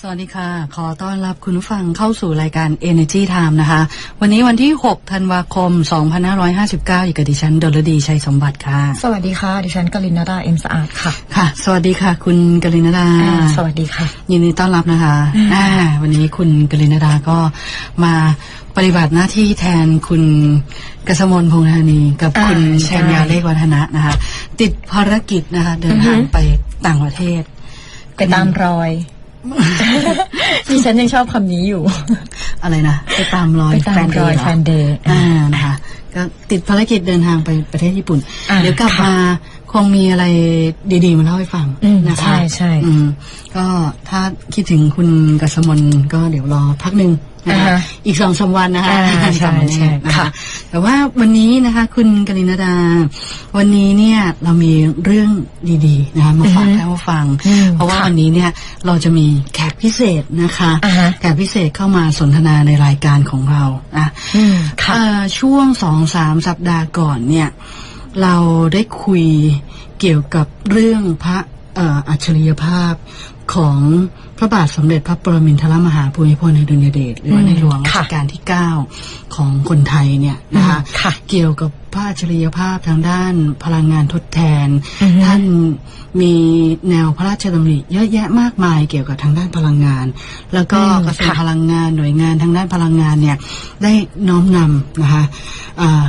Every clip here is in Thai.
สวัสดีค่ะ ขอต้อนรับคุณผู้ฟังเข้าสู่รายการ Energy Time นะคะ วันนี้วันที่ 6 ธันวาคม 2559 อยู่กับดิฉันดลดีชัยสมบัติค่ะ สวัสดีค่ะ ดิฉันกลินนาดาเอ็มสะอาดค่ะ ค่ะ สวัสดีค่ะ คุณกลินดาอ่าสวัสดีค่ะ ยินดีต้อนรับนะคะอืมอ่าวันนี้คุณกลินดาก็มาปฏิบัติหน้าที่แทนคุณกษมลพงษ์ธานีกับคุณอ่าใช่ชัญญาเลขวัฒนะนะคะ ติดภารกิจนะคะ เดินทางอือฮึไปต่างประเทศไปตามรอย ดิฉันยังชอบคำนี้อยู่ อะไรนะ ไปตามรอยไปตามรอยเดแฟนเดย์อ่านะคะก็ติดภารกิจเดินทางไปประเทศญี่ปุ่นอ่าเดี๋ยวกลับค่ะมาคงมีอะไรดีๆมาเล่าให้ฟังอืมนะคะใช่ใช่อืมก็ถ้าคิดถึงคุณกัสมนก็เดี๋ยวรอพักหนึ่ง นะคะอ่าฮะอีกสองสามวันนะคะอ่าใช่กลับมาใช่แน่นะค่ะคะแต่ว่าวันนี้นะคะ คุณกลินดา วันนี้เนี่ยเรามีเรื่องดีๆนะคะมาฝากอือฮึท่านผู้ฟังอืมเพราะว่าค่ะวันนี้เนี่ยเราจะมีแขกพิเศษนะคะอ่าฮะแขกพิเศษเข้ามาสนทนาในรายการของเราอะอืมค่ะเอ่อช่วงสองสามสัปดาห์ก่อนเนี่ย เราได้คุยเกี่ยวกับเรื่องพระเอ่ออัจฉริยภาพ ของพระบาทสมเด็จพระปรมินทรมหาภูมิพลอดุลยเดชหรือว่าอืมในหลวงรัชค่ะกาลที่ 9 ของคนไทยเนี่ยนะคะอืมค่ะเกี่ยวกับพระอัจฉริยภาพทางด้านพลังงานทดแทนอือฮึท่านมีแนวพระราชดำริเยอะแยะมากมายเกี่ยวกับทางด้านพลังงาน แล้วก็อืมกระทรวงค่ะพลังงานหน่วยงานทางด้านพลังงานเนี่ยได้น้อมนำนะคะอ่า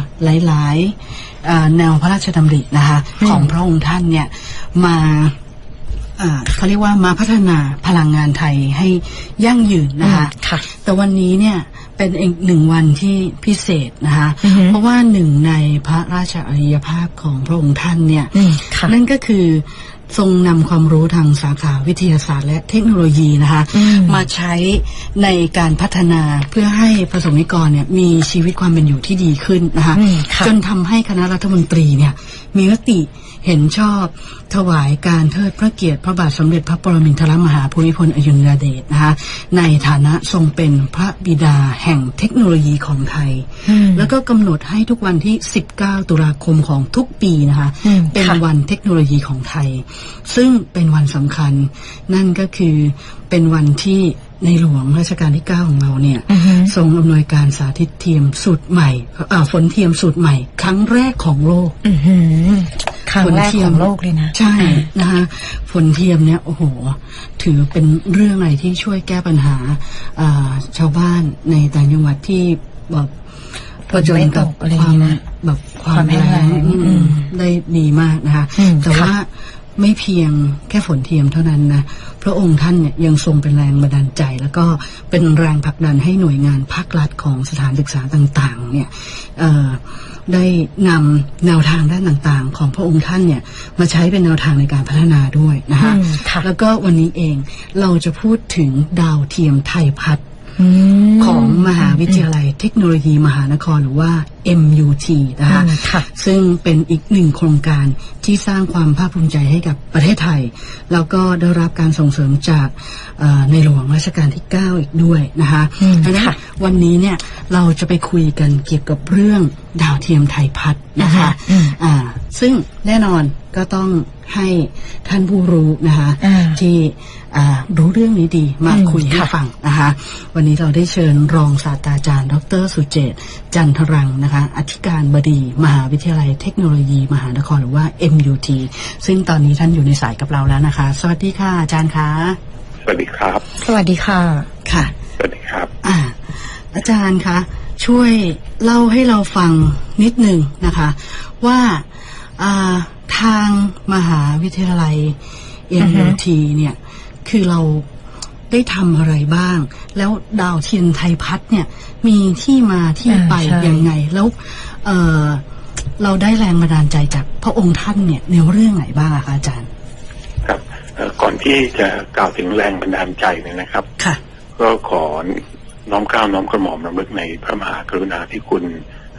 หลายๆอ่าแนวพระราชดำรินะคะอืมของพระองค์ท่านเนี่ยมาอ่า เขาเรียกว่ามาพัฒนาพลังงานไทยให้ยั่งยืนนะคะค่ะแต่วันนี้เนี่ยเป็นอีกหนึ่งวันที่พิเศษนะคะอือฮึเพราะว่าหนึ่งในพระราชอริยภาพของพระองค์ท่านเนี่ยอืมค่ะนั่นก็คือทรงนำความรู้ทางสาขาวิทยาศาสตร์และเทคโนโลยีนะคะอืมมาใช้ในการพัฒนาเพื่อให้ประสงนิกรเนี่ยมีชีวิตความเป็นอยู่ที่ดีขึ้นนะคะอืมค่ะจนทำให้คณะรัฐมนตรีเนี่ยมีมติ เห็นชอบถวายการเทิดพระเกียรติพระบาทสมเด็จพระปรมินทรมหาภูมิพลอดุลยเดชนะคะในฐานะทรงเป็นพระบิดาแห่งเทคโนโลยีของไทยอืมแล้วก็กำหนดให้ทุกวันที่ 19 ตุลาคมของทุกปีนะคะอืมเป็นค่ะวันเทคโนโลยีของไทย ซึ่งเป็นวันสำคัญ นั่นก็คือเป็นวันที่ ในหลวงรัชกาลที่ 9 ของเราเนี่ยอือฮึทรงอำนวยการสาธิตเทียมสูตรใหม่เอ่อฝนเทียมสูตรใหม่ ครั้งแรกของโลกอือหือครั้งแรกของโลกเลยนะใช่นะคะฝนเทียมเนี่ยโอ้โห ถือเป็นเรื่องอะไรที่ช่วยแก้ปัญหาอ่าชาวบ้านในต่างจังหวัดที่แบบประจนกับฝนไม่ตกอะไรอคย่างวามนี้นะแบบความความแห้งแรงแล้งอืมอืมได้ดีมากนะคะอืมแต่ค่ะว่า ไม่เพียงแค่ฝนเทียมเท่านั้นนะพระองค์ท่านเนี่ยยังทรงเป็นแรงบันดาลใจ แล้วก็เป็นแรงผลักดันให้หน่วยงานภาครัฐของสถานศึกษาต่างๆเนี่ยเอ่อได้นำแนวทางด้านต่างๆ ของพระองค์ท่านเนี่ยมาใช้เป็นแนวทางในการพัฒนาด้วยนะคะอืมค่ะแล้วก็วันนี้เองเราจะพูดถึงดาวเทียมไทยพัฒน์อืม ของมหาวิทยาลัยเทคโนโลยีมหานครหรือว่า MUT นะคะอืมค่ะซึ่งเป็นอีกหนึ่งโครงการที่สร้างความภาคภูมิใจให้กับประเทศไทย แล้วก็ได้รับการส่งเสริมจากเอ่อในหลวงรัชกาลที่ 9 อีกด้วยนะคะอืมดังนั้นค่ะวันนี้เนี่ยเราจะไปคุยกันเกี่ยวกับเรื่องดาวเทียมไทยพัฒน์นะคะอืมอ่าซึ่งแน่นอน ก็ต้องให้ท่านผู้รู้นะคะอ่าที่อ่ารู้เรื่องนี้ดีมาอืมคุยให้ค่ะฟังนะคะวันนี้เราได้เชิญรองศาสตราจารย์ ดรสุเจต จันทรังนะคะอธิการบดี มหาวิทยาลัยเทคโนโลยี มหานครหรือว่า MUT ซึ่งตอนนี้ท่านอยู่ในสายกับเราแล้วนะคะ สวัสดีค่ะอาจารย์คะสวัสดีครับ สวัสดีค่ะค่ะ สวัสดีครับอ่าอาจารย์คะช่วยเล่าให้เราฟังนิดหนึ่งนะคะ ว่าอ่า ทางมหาวิทยาลัยอือฮึ MUT เนี่ย คือเราได้ทำอะไรบ้าง แล้วดาวเทียมไทยพัฒน์เนี่ย มีที่มาที่ไปอ่าใช่ยังไง แล้วเออเราได้แรงบันดาลใจจากพระองค์ท่านเนี่ย ในเรื่องไหนบ้างอะคะอาจารย์ ครับเอ่อก่อนที่จะกล่าวถึงแรงบันดาลใจเนี่ยนะครับ ค่ะ ก็ขอน้อมเกล้าวน้อมกระหม่อมรำลึกในพระมหากรุณาธิคุณ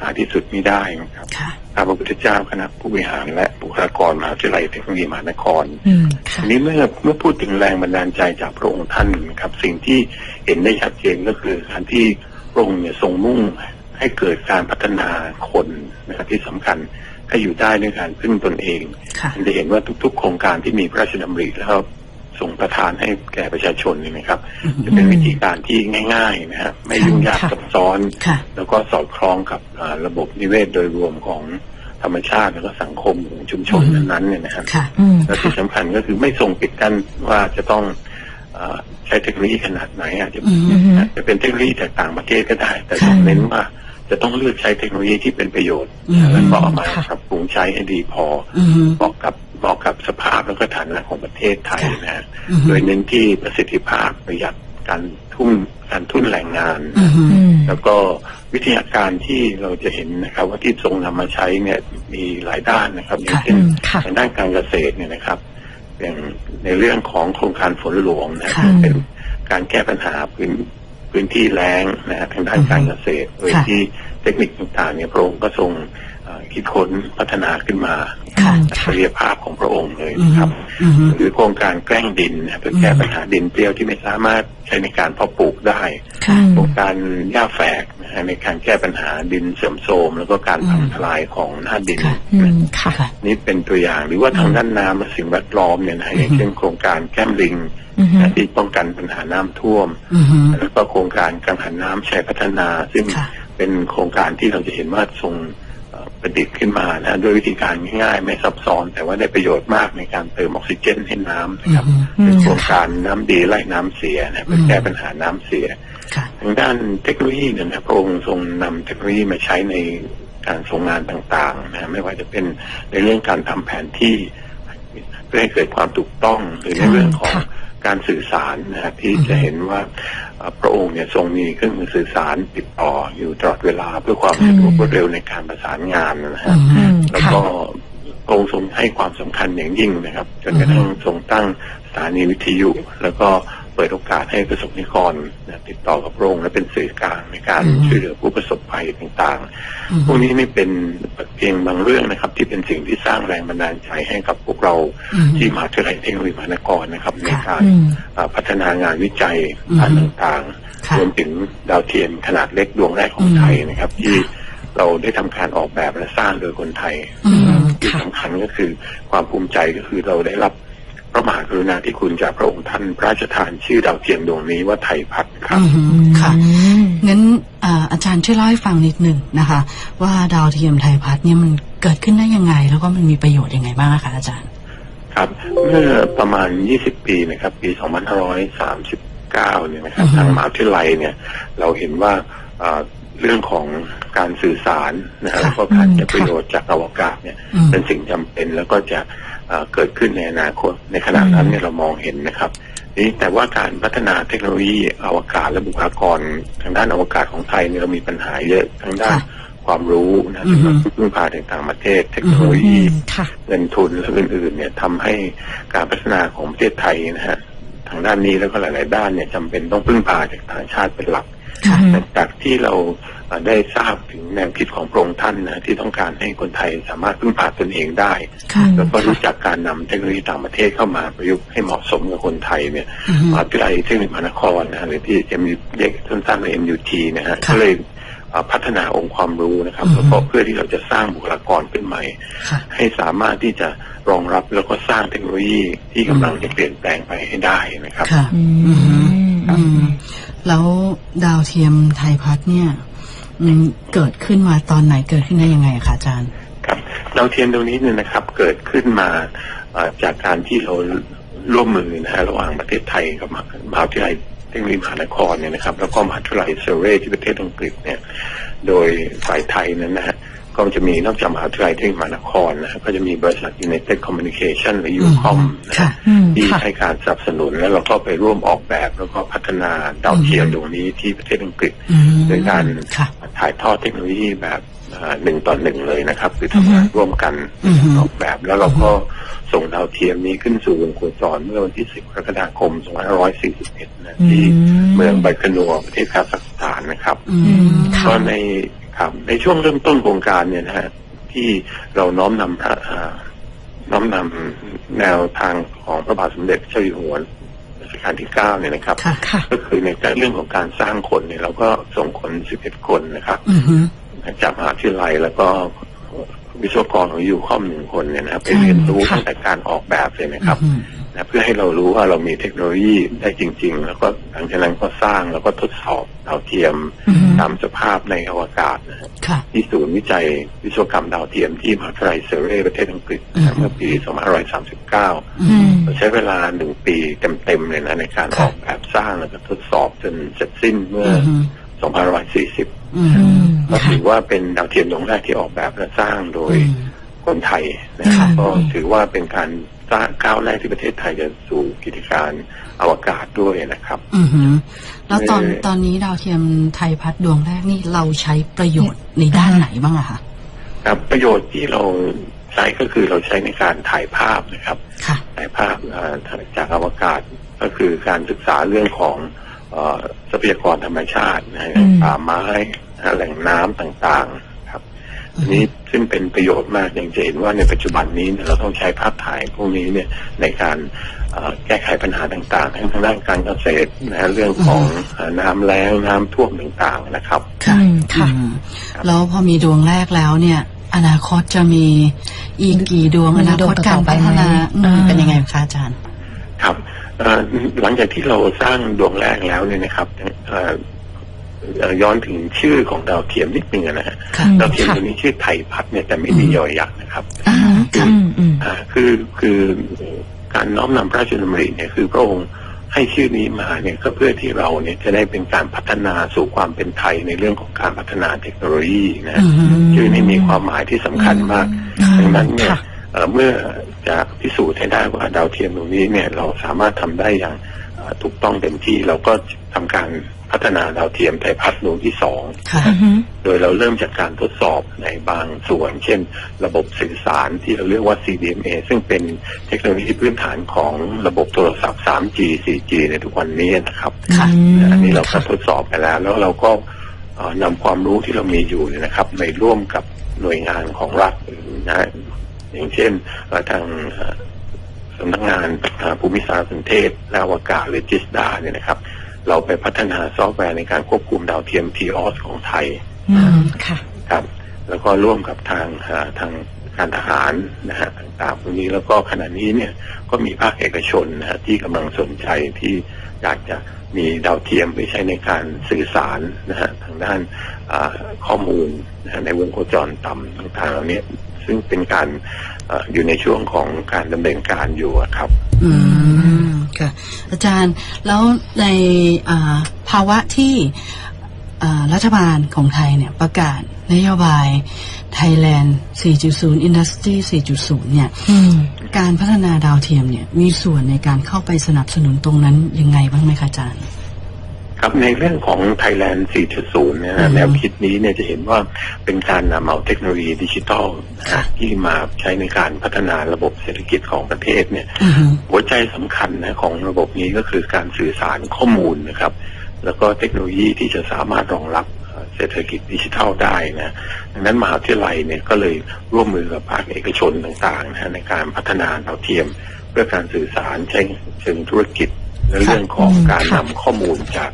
หาที่สุดมิได้นะครับค่ะข้า พระพุทธเจ้าคณะผู้บริหารและบุคลากรมหาวิทยาลัยเทคโนโลยีมหานครอืมค่ะทีนี้เมื่อเมื่อพูดถึงแรงบันดาลใจจากพระองค์ท่านนะครับ สิ่งที่เห็นได้ชัดเจนก็คือการที่พระองค์เนี่ยทรงมุ่งให้เกิดการพัฒนาคนนะครับที่สำคัญให้อยู่ได้ด้วยการพึ่งตนเองค่ะจะเห็นว่าทุก ๆ โครงการที่มีพระราชดำริแล้ว ส่งประทานให้แก่ประชาชนนี่นะครับ จะเป็นวิธีการที่ง่ายๆนะครับไม่ยุ่งยากค่ะซับซ้อนค่ะแล้วก็สอดคล้องกับอ่าระบบนิเวศโดยรวมของธรรมชาติแล้วก็สังคมของชุมชนอืมนั้นๆเนี่ยนะครับค่ะอืมและที่สำคัญก็คือไม่ส่งปิดกันว่าจะต้องเออใช้เทคโนโลยีขนาดไหนอาจจะอืมอือฮึอาจจะเป็นเทคโนโลยีจากต่างประเทศก็ได้ แต่ค่ะต้องเน้นว่าจะต้องเลือกใช้เทคโนโลยีที่เป็นประโยชน์อืมแล้วก็เอามาค่ะปรับปรุงใช้ให้ดีพออือฮึเหมาะกับ เหมาะกับสภาพแล้วก็ฐานะของประเทศไทยค่ะนะฮะอือฮึโดยเน้นที่ประสิทธิภาพประหยัดการทุ่มการทุ่นแรงงานอือฮึอืมแล้วก็วิทยาการที่เราจะเห็นนะครับ ว่าที่ทรงนำมาใช้เนี่ยมีหลายด้านนะครับอย่างค่ะเช่นอืมค่ะทางด้านการเกษตรเนี่ยนะครับอย่างในเรื่องของโครงการฝนหลวงนะค่ะเป็นการแก้ปัญหาพื้นพื้นที่แล้งนะฮะทางด้านการเกษตรโดยค่ะที่เทคนิคต่างๆเนี่ยพระองค์ก็ทรงเอ่อ คิดค้นพัฒนาขึ้นมาค่ะศักยภาพของพระองค์เลยอือนะคฮึรับอือฮึหรือโครงการแกล้งดินนะเพื่อแก้ปัญหาดินเปรี้ยวที่ไม่สามารถใช้ในการเพาะปลูกได้ค่ะโครงการหญ้าแฝกนะฮะในการแก้ปัญหาดินเสื่อมโทรมแล้วก็การอืมพังทลายของหน้าดินค่ะอืมค่ะค่ะนี่เป็นตัวอย่างหรือว่าทางด้านน้ำและสิ่งแวดล้อมเนี่ยนะฮะอย่างเช่นโครงการแก้มลิงอือฮึนะที่ป้องกันปัญหาน้ำท่วมอือฮึแล้วก็โครงการกังหันน้ำชัยพัฒนา ซึ่งค่ะเป็นเป็นโครงการที่เราจะเห็นว่าทรงเอ่อ ประดิษฐ์ขึ้นมานะด้วยวิธีการง่ายๆไม่ซับซ้อน แต่ว่าได้ประโยชน์มากในการเติมออกซิเจนให้น้ำนะครับอืมเป็นโครงการน้ำดีไล่น้ำเสียนะเพื่อแก้ปัญหาน้ำเสียค่ะทางด้านเทคโนโลยีเนี่ยนะพระองค์ทรงนำเทคโนโลยีมาใช้ในการทรงงานต่างๆนะไม่ว่าจะเป็นในเรื่องการทำแผนที่เพื่อให้เกิดความถูกต้องหรือในเรื่องของค่ะ การสื่อสารนะครับที่จะเห็นว่าเอ่อพระองค์เนี่ยทรงมีเครื่องมือสื่อสารติดต่ออยู่ตลอดเวลาเพื่อความสะดวกรวดเร็วในการประสานงานนะฮะอือฮึอืมแล้วค่ะก็พระองค์ทรงให้ความสำคัญอย่างยิ่งนะครับจนกระทั่งทรงตั้งสถานีวิทยุ แล้วก็ เปิดโอกาสให้ประสบนิกรนะติดต่อกับพระองค์และเป็นสื่อกลางในการอืมช่วยเหลือผู้ประสบภัยต่างอือๆพฮึวกนี้นี่เป็นเพียงบางเรื่องนะครับ ที่เป็นสิ่งที่สร้างแรงบันดาลใจให้กับพวกเราอือฮึที่มหาวิทยาลัยเทคโนโลยีมหานครนะครับ ในการอืมอ่าพัฒนางานวิจัยอืมด้านต่างค่ะๆรวมถึงดาวเทียมขนาดเล็กดวงแรกของอืมไทยนะครับ ที่เราได้ทำการออกแบบและสร้างโดยคนไทยอืมที่ค่ะสำคัญก็คือความภูมิใจก็คือเราได้รับพระ มหากรุณาธิคุณจากพระองค์ท่านพระราชทานชื่อดาวเทียมดวงนี้ว่าไทยพัฒน์ครับอือฮึค่ะอืมงั้นอ่าอาจารย์ช่วยเล่าให้ฟังนิดหนึ่งนะคะ ว่าดาวเทียมไทยพัฒน์เนี่ยมันเกิดขึ้นได้ยังไง แล้วก็มันมีประโยชน์ยังไงบ้างอะคะอาจารย์ ครับเมื่อประมาณ 20 ปีนะครับ ปี 2539 เนี่ยนะครับอือฮึทางมหาวิทยาลัยเนี่ย เราเห็นว่าเอ่อเรื่องของการสื่อสารนะฮะค่ะแล้วก็การอืมเก็บประโยชน์จากอวกาศเนี่ยอืมเป็นสิ่งจำเป็นแล้วก็จะ เอ่อเกิดขึ้นในอนาคต ในขณะนั้นเนี่ยเรามองเห็นนะครับนี่แต่ว่าการพัฒนาเทคโนโลยีอวกาศและบุคลากรทางด้านอวกาศของไทยเนี่ยเรามีปัญหาเยอะทางด้านค่ะความรู้นะอือฮึพึ่งพาจากต่างประเทศ เทคโนโลอืยีมค่ะเงินทุนและอื่นๆเนี่ยทำให้การพัฒนาของประเทศไทยนะฮะทางด้านนี้แล้วก็หลาย ๆ ด้านเนี่ยจำเป็นต้องพึ่งพาจากต่างชาติเป็นหลักค่ะอืมแต่จากที่เราเอ่อ ได้ทราบถึงแนวคิดของพระองค์ท่านนะที่ต้องการให้คนไทยสามารถพึ่งพาตนเองได้ค่ะแล้วก็รู้จักการนำเทคโนโลยีต่างประเทศเข้ามาประยุกต์ให้เหมาะสมกับคนไทยเนี่ยอือฮึมหาวิทยาลัยเทคนิคมหานครนะฮะหรือที่จะมีเรียกสั้นๆว่า MUT นะฮะค่ะก็เลยเอ่อพัฒนาองค์ความรู้นะครับอือฮึแล้วก็เพื่อที่เราจะสร้างบุคลากรขึ้นใหม่ค่ะให้สามารถที่จะรองรับแล้วก็สร้างเทคโนโลยีที่กำลังจะเปลี่ยนแปลงไปให้ได้นะครับค่ะอือือฮึมอืมแล้วดาวเทียมไทยพัฒน์เนี่ย อืมเกิดขึ้นมาตอนไหนเกิดขึ้นได้ยังไงคะอาจารย์ครับดาวเทียมตรงนี้เนี่ยนะครับ เกิดขึ้นมาจากการที่เราร่วมมือนะฮะระหว่างประเทศไทยกับมหาวิทยาลัยเทคโนโลยีมหานครเนี่ยนะครับ แล้วก็มหาวิทยาลัยเซอร์เรที่ประเทศอังกฤษเนี่ย โดยฝ่ายไทยนั้นนะฮะ ก็จะมีนอกจากมหาวิทยาลัยเทคโนโลยีมหานครนะฮะก็จะมีบริษัท United Communication หรือ UCOM นะค่ะฮะอืมที่ค่ะให้การสนับสนุนแล้วเราก็ไปร่วมออกแบบแล้วก็พัฒนาดาวเทียมดวงนี้ที่ประเทศอังกฤษอืมโดยการค่ะถ่ายทอดเทคโนโลยีแบบอ่าหนึ่งต่อหนึ่งเลยนะครับ คือทำงานร่วมกันอือฮึออกแบบแล้วเราก็ส่งดาวเทียมนี้ขึ้นสู่วงโคจรเมื่อวันที่ 10กรกฎาคม 2541 นะที่อืมเมืองไบคานัวประเทศคาซัค สถานนะครับอืมค่ะก็ในครับในช่วงเริ่มต้นโครงการเนี่ยนะฮะที่เราน้อมนำพระอ่าน้อมนำแนวทางของพระบาทสมเด็จพระเจ้าอยู่หัวรัชกาลที่เก้าเนี่ยนะครับค่ะค่ะก็คือในเรื่องของการสร้างคนเนี่ยเราก็ส่งคน11คนนะครับอือฮึจากมหาวิทยาลัยแล้วก็วิศวกรของยูคอมหนึ่งคนเนี่ยนะครับไปอืมเรียนรู้ค่ะตั้งแต่การออกแบบเลยนะครับอืมไป นะเพื่อให้เรารู้ว่าเรามีเทคโนโลยีได้จริง ๆ แล้วก็หลังจากนั้นก็สร้างแล้วก็ทดสอบดาวเทียมอือฮึตามสภาพในอวกาศนะฮะค่ะที่ศูนย์วิจัยวิศวกรรมดาวเทียมที่มหาวิทยาลัยเซอร์เรย์ประเทศอังกฤษนะฮะอืมเมื่อปี 2539อืมเราใช้เวลาหนึ่งปีเต็มๆเลยนะในการครัอบอกแบบสร้างแล้วก็ทดสอบจนเสร็จสิ้นเมื่ออืม2540อืมอืมก็ถือว่าเป็นดาวเทียมดวงแรกที่ออกแบบและสร้างโดยอืมคนไทยนะครับค่ะก็ถือว่าเป็นการสร้าง ก้าวแรกที่ประเทศไทยจะสู่กิจการอวกาศด้วยนะครับ อือหือแล้วตอนเอ่อตอนนี้ดาวเทียมไทยพัฒน์ดวงแรกนี่เราใช้ประโยชน์ในด้านไหนบ้างอะคะครับประโยชน์ที่เราใช้ก็คือเราใช้ในการถ่ายภาพนะครับค่ะถ่ายภาพเอ่อจากอวกาศก็คือการศึกษาเรื่องของเอ่อทรัพยากรธรรมชาตินะฮะอืมป่าไม้นะฮะแหล่งน้ำต่างๆครับ อืมอันนี้ซึ่งเป็นประโยชน์มากอย่างจะเห็นว่าในปัจจุบันนี้เนี่ยเราต้องใช้ภาพถ่ายพวกนี้เนี่ยในการเอ่อแก้ไขปัญหาต่างๆ ทั้งทางด้านการเกษตรนะฮะเรื่องของเอ่อน้ำแล้งน้ำท่วมต่างๆนะครับค่ะอืมค่ะอืมแล้วพอมีดวงแรกแล้วเนี่ย อนาคตจะมีอีกกี่ดวงมีอนาดควงตต่การอๆไปพัฒนาไหมอืมอ่าเป็นยังไงคะอาจารย์ ครับเอ่อหลังจากที่เราสร้างดวงแรกแล้วเนี่ยนะครับเอ่อเอ่อ ย้อนถึงชื่อของดาวเทียมนิดนึงนะฮะค่ะดาวเทียมค่ะตัวนี้ชื่อไทยพัฒน์เนี่ยแต่ไม่มีอืมยอยักษ์นะครับอ่าค่ะอืมอืมอ่าคือคือการน้อมนำพระราชดำริเนี่ยคือพระองค์ให้ชื่อนี้มาเนี่ยก็เพื่อที่เราเนี่ยจะได้เป็นการพัฒนาสู่ความเป็นไทยในเรื่องของการพัฒนาเทคโนโลยีนะฮะอืมชื่อนี้มีความหมายที่สำคัญมากอืมดังนั้นเนี่ยค่ะเอ่อเมื่อจะพิสูจน์ให้ได้ว่าดาวเทียมตรงนี้เนี่ยเราสามารถทำได้อย่างเอ่อ ถูกต้องเต็มที่เราก็ทำการพัฒนาดาวเทียมไทยพัฒน์ดวงที่สองค่ะอือฮึโดยเราเริ่มจากการทดสอบในบางส่วน เช่น ระบบสื่อสารที่เราเรียกว่า CDMA ซึ่งเป็นเทคโนโลยีพื้นฐานของระบบโทรศัพท์ 3G 4G ในทุกวันนี้นะครับค่ะมอันนี้เราก็ค่ะทดสอบไปแล้ว แล้วเราก็เอ่อนำความรู้ที่เรามีอยู่เนี่ยนะครับไปร่วมกับหน่วยงานของรัฐนะอย่างเช่นเอ่อทางเอ่อ สำนักงานเอ่อภูมิสารสนเทศและอวกาศหรือจิสดาเนี่ยนะครับ เราไปพัฒนาซอฟต์แวร์ในการควบคุมดาวเทียม TOS ของไทยอืมค่ะครับ แล้วก็ร่วมกับทางเอ่อทางการทหารนะฮะต่างๆพวกนี้แล้วก็ขณะนี้เนี่ยก็มีภาคเอกชนนะฮะที่กำลังสนใจที่อยากจะมีดาวเทียมไปใช้ในการสื่อสารนะฮะทางด้านอ่าข้อมูลนะฮะในวงโคจรต่ำต่างๆเหล่านี้ ซึ่งเป็นการเอ่ออยู่ในช่วงของการดำเนินการอยู่อะครับ อืมค่ะ อาจารย์แล้วในอ่าภาวะที่อ่ารัฐบาลของไทยเนี่ยประกาศนโยบาย Thailand 4.0 Industry 4.0 เนี่ยอืมการพัฒนาดาวเทียมเนี่ยมีส่วนในการเข้าไปสนับสนุนตรงนั้นยังไงบ้างไหมคะอาจารย์ ครับในเรื่องของ Thailand 4.0 เนี่ยอือนะฮึแนวคิดนี้เนี่ยจะเห็นว่าเป็นการนำเอาเทคโนโลยีดิจิทัลนะฮะค่ะที่มาใช้ในการพัฒนาระบบเศรษฐกิจของประเทศเนี่ยอือฮึหัวใจสำคัญนะของระบบนี้ก็คือการสื่อสารข้อมูลนะครับ แล้วก็เทคโนโลยีที่จะสามารถรองรับเอ่อเศรษฐกิจดิจิทัลได้นะดังนั้นมหาวิทยาลัยเนี่ยก็เลยร่วมมือกับภาคเอกชนต่างๆนะฮะในการพัฒนาดาวเทียม เพื่อการสื่อสารใช้เชิงธุรกิจ และเรื่องของอืมการค่ะนำข้อมูลจาก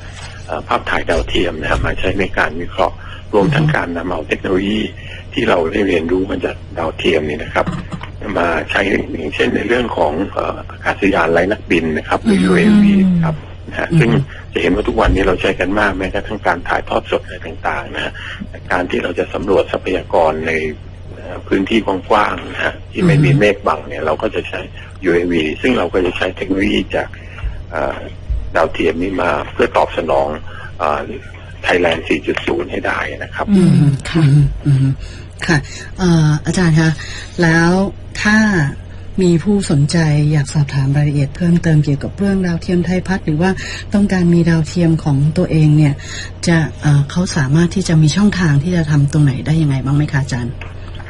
เอ่อภาพถ่ายดาวเทียมนะครับมาใช้ในการวิเคราะห์รวมทั้งการนำเอาเทคโนโลยีที่เราได้เรียนรู้มาจากดาวเทียมนี่นะครับ มาใช้อย่างเช่นในเรื่องของเอ่ออากาศยานไร้นักบินนะครับหรืออืม UAV ครับนะฮะอืมซึ่งจะเห็นว่าทุกวันนี้เราใช้กันมากแม้กระทั่งการถ่ายทอดสดอะไรต่างๆนะฮะแต่การที่เราจะสำรวจทรัพยากรในเอ่อพื้นที่กว้างๆนะฮะที่ไม่มีเมฆบังเนี่ยเราก็จะใช้ UAV ซึ่งเราก็จะใช้เทคโนโลยีจากเอ่อ ดาวเทียมนี้มาเพื่อตอบสนองไทยแลนด์ 4.0 ให้ได้นะครับ อืม ค่ะอืมค่ะอาจารย์คะ แล้วถ้ามีผู้สนใจอยากสอบถามรายละเอียดเพิ่มเติมเกี่ยวกับเรื่องดาวเทียมไทยพัฒน์หรือว่าต้องการมีดาวเทียมของตัวเองเนี่ย จะเอ่อเขาสามารถที่จะมีช่องทางที่จะทำตรงไหนได้ยังไงบ้างไหมคะอาจารย์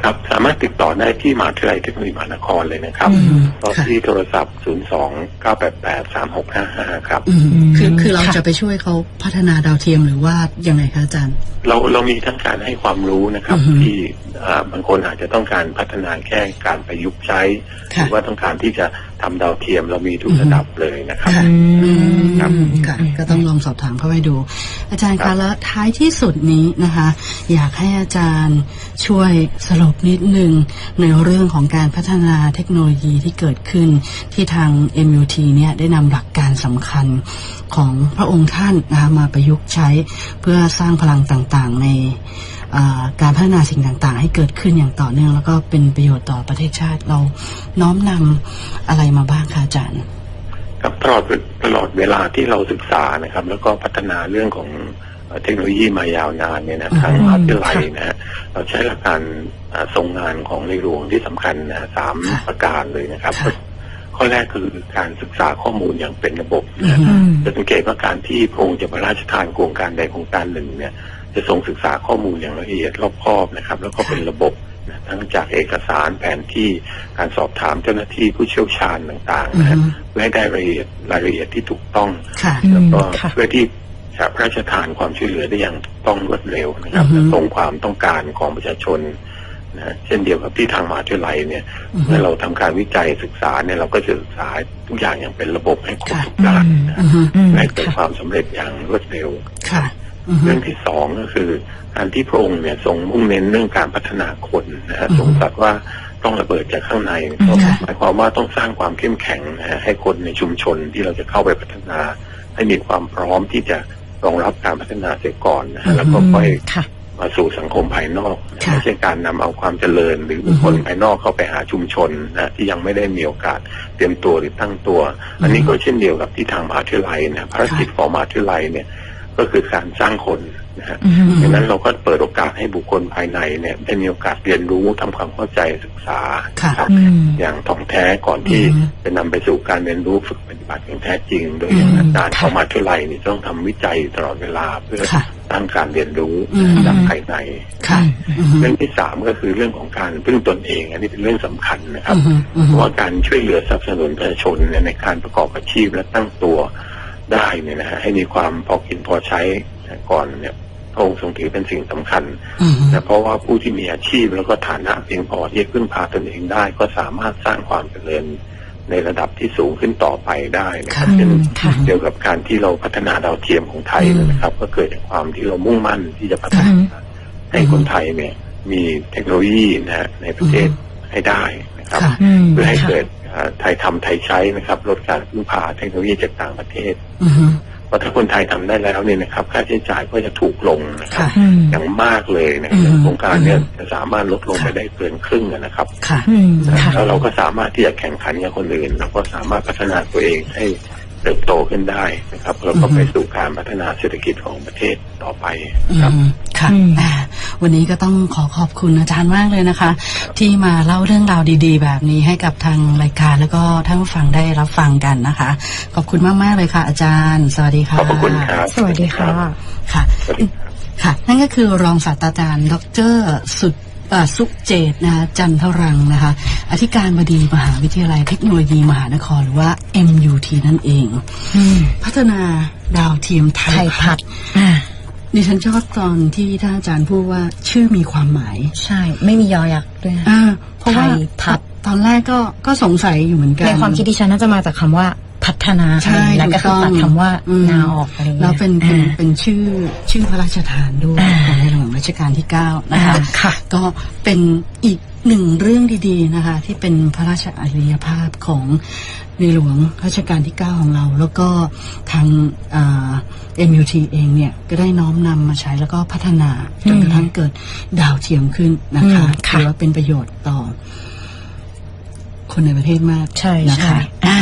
ครับสามารถติดต่อได้ที่มหาวิทยาลัยเทคโนโลยีมหานครเลยนะครับอืม ก็ค่ะที่โทรศัพท์ 0 2 9 8 8 3 6 5 5 ครับ อืมคือคือเราค่ะ จะไปช่วยเขาพัฒนาดาวเทียมหรือว่ายังไงคะอาจารย์ เราเรามีทั้งการให้ความรู้นะครับ อือฮึที่อ่าบางคนอาจจะต้องการพัฒนาแค่การประยุกต์ใช้ หค่ะ รือว่าต้องการที่จะ ทำดาวเทียมเรามีทุกระดับเลยนะครับค่ะอืมครับ ค่ะ ก็ต้องลองสอบถามเข้าไปดู อาจารย์ครัคะบแล้วท้ายที่สุดนี้นะคะ อยากให้อาจารย์ช่วยสรุปนิดนึงในเรื่องของการพัฒนาเทคโนโลยีที่เกิดขึ้นที่ทาง MUT เนี่ยได้นำหลักการสำคัญของพระองค์ท่านนะคะมาประยุกต์ใช้เพื่อสร้างพลังต่างๆ ในอ่า การพัฒนาสิ่งต่างๆ ให้เกิดขึ้นอย่างต่อเนื่อง แล้วก็เป็นประโยชน์ต่อประเทศชาติเราน้อมนำอะไรมาบ้างคะอาจารย์ครับตลอดตลอดเวลาที่เราศึกษานะครับ แล้วก็พัฒนาเรื่องของเอ่อเทคโนโลยีมายาวนานเนี่ยนะอืมทางมหาวิทยาลัยนะฮะเราใช้หลักการอ่าทรงงานของในหลวงที่สำคัญนะฮะสามค่ะประการเลยนะครับค่ะข้อแรกคือการศึกษาข้อมูลอย่างเป็นระบบอืนะมอืมจะสังเกตว่าการที่พระองค์จะพระราชทานโครงการใดโครงการหนึ่งเนี่ย จะทรงศึกษาข้อมูลอย่างละเอียดรอบคอบนะครับ แล้วก็เป็นระบบนะทั้งจากเอกสารแผนที่การสอบถามเจ้าหน้าที่ผู้เชี่ยวชาญต่างๆนะฮะอืมเพื่อให้ได้รายละเอียดรายละเอียดที่ถูกต้องค่ะอืมแล้วก็ค่ะเพื่อที่จะพระราชทานความช่วยเหลือได้อย่างถูกต้องรวดเร็วนะครับอือฮึและตรงความต้องการของประชาชนนะเช่นเดียวกับที่ทางมหาวิทยาลัยเนี่ยอือฮึเมื่อเราทำการวิจัยศึกษาเนี่ยเราก็จะศึกษาทุกอย่างอย่างเป็นระบบให้ครบค่ะทุกด้านนะอือฮึอืมและเกิดค่ะความสำเร็จอย่างรวดเร็วค่ะอือฮึ เรื่องที่สองก็คือการที่พระองค์เนี่ยทรงมุ่งเน้นเรื่องการพัฒนาคนนะฮะอืมทรงตรัสว่าต้องระเบิดจากข้างในอืมก็ค่ะหมายความว่าต้องสร้างความเข้มแข็งนะฮะให้คนในชุมชนที่เราจะเข้าไปพัฒนา ให้มีความพร้อมที่จะรองรับการพัฒนาเสียก่อนนะฮะแล้วก็ค่อยค่ะมาสู่สังคมภายนอกนะค่ะไม่ใช่การนำเอาความเจริญ หรือบุคคลภายนอกเข้าไปหาชุมชนนะที่ยังไม่ได้มีโอกาสเตรียมตัวหรือตั้งตัว อันนี้ก็เช่นเดียวกับที่ทางมหาวิทยาลัยนะภารกิจของมหาวิทยาลัยเนี่ย ก็คือการสร้างคนนะฮะอืมดังนั้นเราก็เปิดโอกาสให้บุคคลภายในเนี่ยได้มีโอกาสเรียนรู้ทำความเข้าใจศึกษาค่ะครับอืมอย่างถ่องแท้ก่อนที่อืมจะนำไปสู่การเรียนรู้ฝึกปฏิบัติอย่างแท้จริง โดยอย่างอาจารย์ค่ะของมหาวิทยาลัยนี่ต้องทำวิจัยตลอดเวลาเพื่อค่ะสร้างการเรียนรู้อืมจากภายในค่ะอือฮึเรื่องที่สามก็คือเรื่องของการพึ่งตนเอง อันนี้เป็นเรื่องสำคัญนะครับอือฮึอือเพฮึราะว่าการช่วยเหลือสนับสนุนประชาชนเนี่ยในการประกอบอาชีพและตั้งตัว ได้เนี่ยนะฮะให้มีความพอกินพอใช้ก่อนเนี่ยพระองค์ทรงถือเป็นสิ่งสำคัญอือฮึนะเพราะว่าผู้ที่มีอาชีพแล้วก็ฐานะเพียงพอที่จะพึ่งพาตนเองได้ ก็สามารถสร้างความเจริญในระดับที่สูงขึ้นต่อไปได้นะครับค่ะเช่นค่ะเกี่ยวกับการที่เราพัฒนาดาวเทียมของไทยนะครับ ก็เกิดจากความที่เรามุ่งมั่นที่จะพัฒนาให้คนไทยเนี่ย มีเทคโนโลยีนะฮะในประเทศให้ได้ นะครับค่ะอืมเพื่อให้ค่ะเกิดอ่าไทยทำไทยใช้นะครับลดการพึ่งพาเทคโนโลยีจากต่างประเทศอือฮึเพราะถ้าคนไทยทำได้แล้วเนี่ยนะครับ ค่าใช้จ่ายก็จะถูกลงนะครับค่ะอืมอย่างมากเลยนะครับอืมโครงการเนี่ยอืมจะสามารถลดลงไปค่ะได้เกินครึ่งนะครับค่ะอืมค่ะแล้วเราก็สามารถที่จะแข่งขันกับคนอื่นแล้วก็สามารถพัฒนาตัวเองให้เติบโตขึ้นได้นะครับแล้วก็อือฮึไปสู่การพัฒนาเศรษฐกิจของประเทศต่อไปอืครับมค่ะอืมอ่า วันนี้ก็ต้องขอขอบคุณอาจารย์มากเลยนะคะ ที่มาเล่าเรื่องราวดี ๆ แบบนี้ให้กับทางรายการแล้วก็ท่านผู้ฟังได้รับฟังกันนะคะ ขอบคุณมากๆเลยค่ะ อาจารย์ สวัสดีค่ะ ขอบพระคุณครับสวัสดีค่ะค่ะสวัสดีครับค่ะนั่นก็คือรองศาสตราจารย์ดรสุดเอ่อสุขเจตนะคะจันทรังนะคะ อธิการบดีมหาวิทยาลัยเทคโนโลยีมหานครหรือว่า MUT นั่นเองอืมพัฒนาดาวเทียมไทไทยยพัพัฒดน์อ่า ดิฉันชอบตอนที่ท่านอาจารย์พูดว่าชื่อมีความหมาย ใช่ ไม่มียอยักษ์ด้วยนะอ่าเพราะว่าไทยพัฒน์ตอนแรกก็ก็สงสัยอยู่เหมือนกัน ในความคิดดิฉันน่าจะมาจากคำว่าพัฒนาใช่แล้วก็คือตัดคำว่าอืม นาออกอะไรอย่างแล้เงี้วยเป็นเป็นอ่า เป็นชื่อชื่อพระราชทานด้วยอ่า ของในหลวงรัชกาลที่เก้านะคะ อ่าค่ะ ก็เป็นอีกหนึ่งเรื่องดีๆนะคะ ที่เป็นพระราชอัจฉริยภาพของ ในหลวงรัชกาลที่เก้าของเรา แล้วก็ทางเอ็มยูทีเองเนี่ยก็ได้น้อมนำมาใช้แล้วก็พัฒนาจนกระทั่งเกิดดาวเทียมขึ้นนะคะอืมค่ะถือว่าเป็นประโยชน์ต่อคนในประเทศมากใช่นะใช่คะอ่า